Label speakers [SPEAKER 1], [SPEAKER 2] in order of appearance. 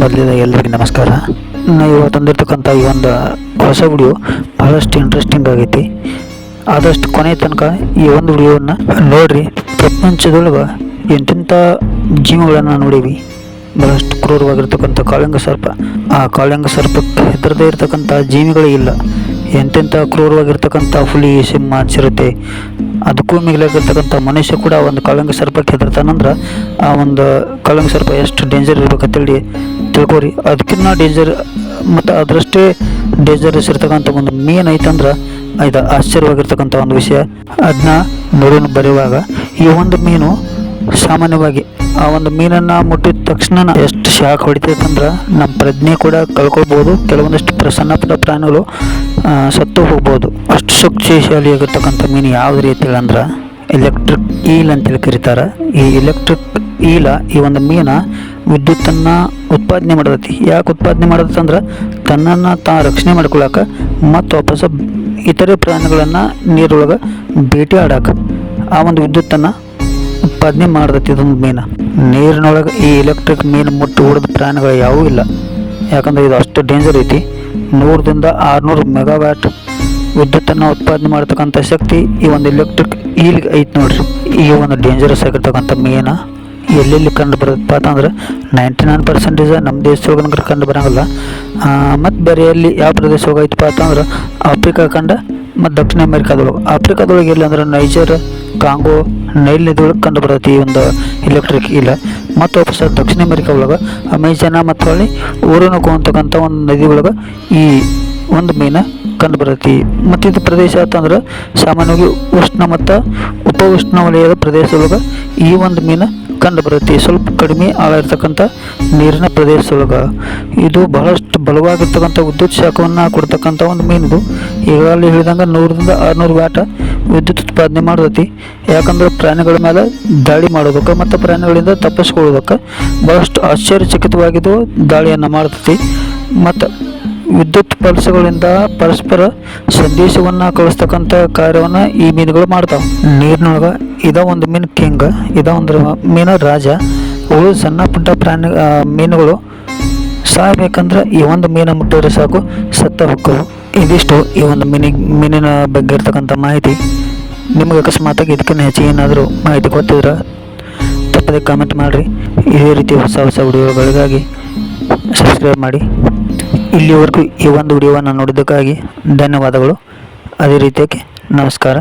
[SPEAKER 1] ಮೊದಲಿಗೆ ಎಲ್ಲರಿಗೂ ನಮಸ್ಕಾರ. ನಾವು ಇವತ್ತು ತಂದಿರ್ತಕ್ಕಂಥ ಈ ಒಂದು ಹೊಸ ವಿಡಿಯೋ ಬಹಳಷ್ಟು ಇಂಟ್ರೆಸ್ಟಿಂಗ್ ಆಗೈತಿ. ಆದಷ್ಟು ಕೊನೆ ತನಕ ಈ ಒಂದು ವಿಡಿಯೋವನ್ನು ನೋಡಿರಿ. ಪ್ರಪಂಚದೊಳಗೆ ಎಂತೆಂಥ ಜೀವಗಳನ್ನು ನೋಡೀವಿ. ಬಹಳಷ್ಟು ಕ್ರೂರವಾಗಿರ್ತಕ್ಕಂಥ ಕಾಳಿಂಗ ಸರ್ಪ. ಆ ಕಾಳಿಂಗ ಸರ್ಪಕ್ಕೆ ಹೆದರದೇ ಇರತಕ್ಕಂಥ ಜೀವಿಗಳೇ ಇಲ್ಲ. ಎಂತೆಂಥ ಕ್ರೂರವಾಗಿರ್ತಕ್ಕಂಥ ಹುಲಿ ಸಿಂಹ ಚಿರತೆ, ಅದಕ್ಕೂ ಮಿಗಿಲಾಗಿರ್ತಕ್ಕಂಥ ಮನುಷ್ಯ ಕೂಡ ಒಂದು ಕಳಂಗ ಸರ್ಪಕ್ಕೆ ಹೆದರ್ತಾನಂದ್ರೆ ಆ ಒಂದು ಕಳಂಗ ಸರ್ಪ ಎಷ್ಟು ಡೇಂಜರ್ ಇರ್ಬೇಕಂತೇಳಿ ತಿಳ್ಕೊರಿ. ಅದಕ್ಕಿಂತ ಡೇಂಜರ್ ಮತ್ತು ಅದರಷ್ಟೇ ಡೇಂಜರಸ್ ಇರ್ತಕ್ಕಂಥ ಒಂದು ಮೀನು ಐತಂದ್ರೆ ಇದು ಆಶ್ಚರ್ಯವಾಗಿರ್ತಕ್ಕಂಥ ಒಂದು ವಿಷಯ. ಅದನ್ನ ನೋಡೋಣ ಬರೆಯುವಾಗ ಈ ಒಂದು ಮೀನು ಸಾಮಾನ್ಯವಾಗಿ ಆ ಒಂದು ಮೀನನ್ನು ಮುಟ್ಟಿದ ತಕ್ಷಣ ಎಷ್ಟು ಶಾಕ್ ಹೊಡಿತೈತಂದ್ರೆ ನಮ್ಮ ಪ್ರಜ್ಞೆ ಕೂಡ ಕಳ್ಕೊಳ್ಬೋದು ಕೆಲವೊಂದಷ್ಟು ಪ್ರಸನ್ನಪದ ಪ್ರಾಣಿಗಳು ಸತ್ತು ಹೋಗ್ಬೋದು. ಅಷ್ಟು ಶಕ್ತಿಶಾಲಿಯಾಗಿರ್ತಕ್ಕಂಥ ಮೀನು ಯಾವ ರೀತಿ ಅಂದ್ರೆ ಎಲೆಕ್ಟ್ರಿಕ್ ಈಲ್ ಅಂತೇಳಿ ಕರೀತಾರೆ. ಈ ಎಲೆಕ್ಟ್ರಿಕ್ ಈಲ ಈ ಒಂದು ಮೀನ ವಿದ್ಯುತ್ತನ್ನು ಉತ್ಪಾದನೆ ಮಾಡತೈತಿ. ಯಾಕೆ ಉತ್ಪಾದನೆ ಮಾಡತೈತಿ ಅಂದ್ರೆ ತನ್ನನ್ನು ತಾ ರಕ್ಷಣೆ ಮಾಡ್ಕೊಳಕ್ಕೆ ಮತ್ತು ವಾಪಸ್ ಇತರೆ ಪ್ರಾಣಿಗಳನ್ನು ನೀರೊಳಗೆ ಭೇಟಿ ಆಡಕ್ಕೆ ಆ ಒಂದು ವಿದ್ಯುತ್ತನ್ನು ಉತ್ಪಾದನೆ ಮಾಡತೈತಿ ಇದೊಂದು ಮೀನು. ನೀರಿನೊಳಗೆ ಈ ಎಲೆಕ್ಟ್ರಿಕ್ ಮೀನು ಮುಟ್ಟು ಹೊಡೆದ ಪ್ರಾಣಿಗಳು ಯಾವೂ ಇಲ್ಲ. ಯಾಕಂದ್ರೆ ಇದು ಅಷ್ಟು ಡೇಂಜರ್ ಐತಿ. ನೂರರಿಂದ ಆರುನೂರು ಮೆಗಾವ್ಯಾಟ್ ವಿದ್ಯುತ್ತನ್ನು ಉತ್ಪಾದನೆ ಮಾಡ್ತಕ್ಕಂಥ ಶಕ್ತಿ ಈ ಒಂದು ಎಲೆಕ್ಟ್ರಿಕ್ ಈಲ್ಗೆ ಐತೆ ನೋಡ್ರಿ. ಈ ಒಂದು ಡೇಂಜರಸ್ ಆಗಿರ್ತಕ್ಕಂಥ ಮೇನ ಎಲ್ಲೆಲ್ಲಿ ಕಂಡು ಬರುತ್ತಪ್ಪ ಅಂತಂದ್ರೆ ನೈಂಟಿ ನೈನ್ ಪರ್ಸೆಂಟೇಜ್ ನಮ್ಮ ದೇಶ ಕಂಡು ಬರೋಂಗಿಲ್ಲ. ಮತ್ತು ಬೇರೆ ಎಲ್ಲಿ ಯಾವ ಪ್ರದೇಶ ಐತಪ್ಪ ಅಂತಂದ್ರೆ ಆಫ್ರಿಕಾ ಖಂಡ ಮತ್ತು ದಕ್ಷಿಣ ಅಮೆರಿಕಾದೊಳಗೆ. ಆಫ್ರಿಕಾದೊಳಗೆ ಎಲ್ಲಿ ಅಂದ್ರೆ ನೈಜರ್, ಕಾಂಗೋ ನೈಲ್ ಒಳಗೆ ಕಂಡು ಬರ್ತೈತಿ ಈ ಒಂದು ಎಲೆಕ್ಟ್ರಿಕ್ ಇಲ್ಲ. ಮತ್ತು ವಾಪಸ್ ದಕ್ಷಿಣ ಅಮೆರಿಕ ಒಳಗೆ ಅಮೆಜಾನ ಮತ್ತು ಹೊಳ್ಳಿ ಊರನಕು ಅಂತಕ್ಕಂಥ ಒಂದು ನದಿ ಒಳಗೆ ಈ ಒಂದು ಮೀನು ಕಂಡು ಬರ್ತೈತಿ ಮತ್ತು ಇದು ಪ್ರದೇಶ ಅಂತಂದ್ರೆ ಸಾಮಾನ್ಯವಾಗಿ ಉಷ್ಣ ಮತ್ತು ಉಪ ಉಷ್ಣವಲಯದ ಪ್ರದೇಶದೊಳಗೆ ಈ ಒಂದು ಮೀನು ಕಂಡು ಬರುತ್ತೆ ಸ್ವಲ್ಪ ಕಡಿಮೆ ಆಳ ಇರ್ತಕ್ಕಂಥ ನೀರಿನ ಪ್ರದೇಶದೊಳಗೆ ಇದು ಬಹಳಷ್ಟು ಬಲವಾಗಿರ್ತಕ್ಕಂಥ ವಿದ್ಯುತ್ ಶಾಖವನ್ನು ಕೊಡ್ತಕ್ಕಂಥ ಒಂದು ಮೀನಿದು ಈಗಾಗಲೇ ಹೇಳಿದಂಗೆ ನೂರರಿಂದ ಆರುನೂರು ವ್ಯಾಟ ವಿದ್ಯುತ್ ಉತ್ಪಾದನೆ ಮಾಡತೈತಿ. ಯಾಕಂದ್ರೆ ಪ್ರಾಣಿಗಳ ಮೇಲೆ ದಾಳಿ ಮಾಡೋದಕ್ಕೆ ಮತ್ತು ಪ್ರಾಣಿಗಳಿಂದ ತಪ್ಪಿಸ್ಕೊಳ್ಳೋದಕ್ಕೆ ಬಹಳಷ್ಟು ಆಶ್ಚರ್ಯಚಕಿತವಾಗಿದ್ದು ದಾಳಿಯನ್ನು ಮಾಡ್ತೈತಿ. ಮತ್ತು ವಿದ್ಯುತ್ ಪಲ್ಸಗಳಿಂದ ಪರಸ್ಪರ ಸಂದೇಶವನ್ನು ಕಳಿಸ್ತಕ್ಕಂಥ ಕಾರ್ಯವನ್ನು ಈ ಮೀನುಗಳು ಮಾಡ್ತಾವೆ. ನೀರಿನೊಳಗೆ ಇದ ಒಂದು ಮೀನು ಕಿಂಗ್, ಇದ ಒಂದು ಮೀನು ರಾಜ. ಅವು ಸಣ್ಣ ಪುಟ್ಟ ಪ್ರಾಣಿ ಮೀನುಗಳು ಸಾಯಬೇಕಂದ್ರೆ ಈ ಒಂದು ಮೀನು ಮುಟ್ಟಿದ್ರೆ ಸಾಕು, ಸತ್ತ ಹೊಕ್ಕವು. ಇದಿಷ್ಟು ಈ ಒಂದು ಮಿನಿ, ಮೀನಿನ ಬಗ್ಗೆ ಇರ್ತಕ್ಕಂಥ ಮಾಹಿತಿ. ನಿಮಗೆ ಅಕಸ್ಮಾತಾಗಿ ಇದಕ್ಕಿಂತ ಹೆಚ್ಚಿಗೆ ಏನಾದರೂ ಮಾಹಿತಿ ಗೊತ್ತಿದ್ರೆ ತಪ್ಪದೆ ಕಾಮೆಂಟ್ ಮಾಡಿರಿ. ಇದೇ ರೀತಿ ಹೊಸ ಹೊಸ ವಿಡಿಯೋಗಳಿಗಾಗಿ ಸಬ್ಸ್ಕ್ರೈಬ್ ಮಾಡಿ. ಇಲ್ಲಿವರೆಗೂ ಈ ಒಂದು ವಿಡಿಯೋವನ್ನು ನೋಡಿದ್ದಕ್ಕಾಗಿ ಧನ್ಯವಾದಗಳು. ಅದೇ ರೀತಿಯಾಗಿ ನಮಸ್ಕಾರ.